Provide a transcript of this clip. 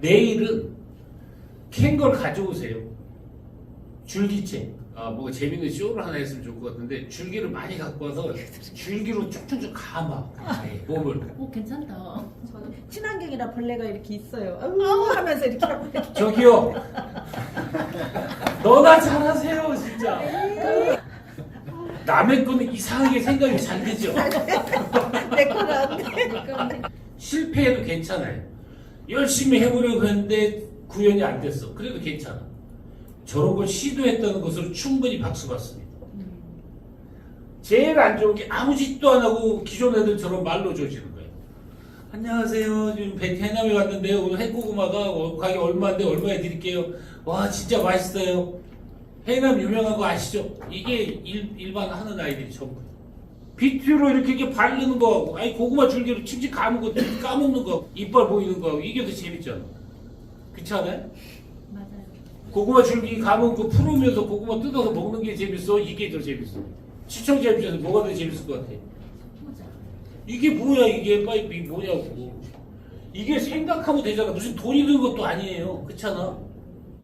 내일은 캔 걸 가져오세요. 줄기채. 아, 뭐 재밌는 쇼를 하나 했으면 좋을 것 같은데 줄기를 많이 갖고 와서 줄기로 쭉쭉쭉 감아. 네, 몸을. 오 괜찮다. 친환경이라 벌레가 이렇게 있어요. 아우 하면서 이렇게 하고 이렇게. 저기요. 너나 잘하세요, 진짜. 남의 거는 이상하게 생각이 잘 되죠. 내 거는 안 돼. 실패해도 괜찮아요. 열심히 해보려고 했는데 구현이 안 됐어. 그래도 괜찮아. 저런 걸 시도했다는 것으로 충분히 박수 받습니다. 제일 안 좋은 게 아무 짓도 안 하고 기존 애들처럼 말로 조지는 거예요. 안녕하세요. 지금 베트남에 왔는데요. 오늘 핵고구마가 어, 가격 얼마인데 얼마에 드릴게요. 와 진짜 맛있어요. 해남 유명한 거 아시죠? 이게 일, 일반 하는 아이들이 전부. 비트로 이렇게, 이렇게 바르는 거하고 아니 고구마 줄기로 칙칙 감은 거 까먹는 거 이빨 보이는 거하고 이게 더 재밌잖아. 그렇지 않아요? 맞아요. 고구마 줄기 감은 거 풀으면서 고구마 뜯어서 먹는 게 재밌어? 이게 더 재밌어? 시청자 입장에서 뭐가 더 재밌을 것 같아? 이게 뭐야 이게 빨리 뭐냐고 이게 생각하면 되잖아 무슨 돈이 드는 것도 아니에요 그렇잖아